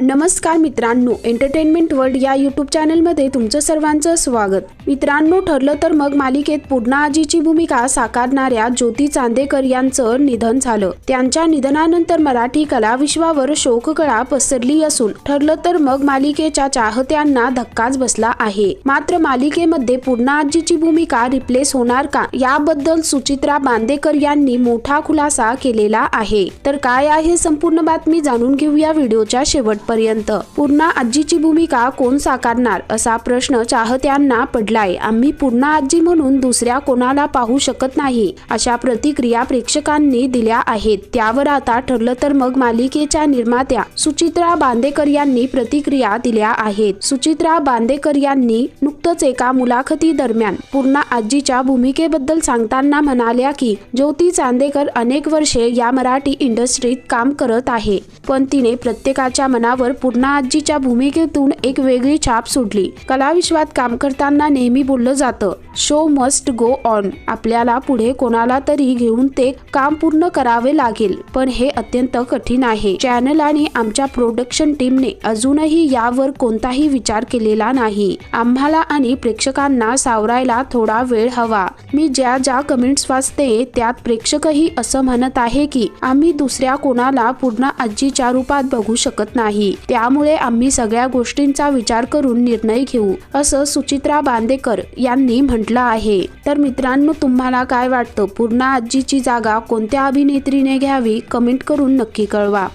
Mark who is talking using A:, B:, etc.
A: नमस्कार मित्रांनो entertainment world या यूट्यूब चॅनलमध्ये तुमचं सर्वांचं स्वागत. मित्रांनो ठरलं तर मग मालिकेत पूर्णा आजीची भूमिका साकारणाऱ्या ज्योती चांदेकर यांचं निधन झालं. त्यांच्या निधनानंतर मराठी कला विश्वावर शोककळा पसरली असून ठरलं तर मग मालिकेच्या चाहत्यांना धक्काच बसला आहे. मात्र मालिकेमध्ये पूर्णा आजीची भूमिका रिप्लेस होणार का याबद्दल सुचित्रा बांदेकर यांनी मोठा खुलासा केलेला आहे. तर काय आहे संपूर्ण बातमी जाणून घेऊया व्हिडिओच्या शेवट पर्यंत पूर्णा आजीची भूमिका कोण साकारणार असा प्रश्न चाहत्यांना पडलाय. आम्ही पूर्णा आजी म्हणून दुसऱ्या कोणाला पाहू शकत नाही अशा प्रतिक्रिया प्रेक्षकांनी दिल्या आहेत. त्यावर आता ठरलं तर मग मालिकेच्या निर्मात्या सुचित्रा बांदेकर यांनी प्रतिक्रिया दिल्या आहेत. सुचित्रा बांदेकर यांनी नुकतंच एका मुलाखती दरम्यान पूर्णा आजीच्या भूमिकेबद्दल सांगताना म्हणाल्या की ज्योती चांदेकर अनेक वर्षे या मराठी इंडस्ट्रीत काम करत आहे पण तिने प्रत्येकाच्या मनावर पूर्णा आजीच्या भूमिकेतून एक वेगळी छाप सोडली कलाविश्वात काम करताना नेहमी बोललं जातं शो मस्ट गो ऑन. आपल्याला पुढे कोणाला तरी घेऊन ते काम पूर्ण करावे लागेल पण हे अत्यंत कठीण आहे. चॅनल आणि आमच्या प्रोडक्शन टीमने अजूनही यावर कोणताही विचार केलेला नाही. आम्हाला आणि प्रेक्षकांना सावरायला थोडा वेळ हवा. मी ज्या ज्या कमेंट्स वाचते त्यात प्रेक्षकही असं म्हणत आहे की आम्ही दुसऱ्या कोणाला पूर्ण आजीच्या रूपात बघू शकत नाही. नाही त्यामुळे आम्ही सगळ्या गोष्टींचा विचार करून निर्णय घेऊ असं सुचित्रा बांदेकर यांनी म्हटलं आहे. तर मित्रांनो तुम्हाला काय वाटतं? पूर्ण आजीची जागा कोणत्या अभिनेत्रीने घ्यावी? कमेंट करून नक्की कळवा.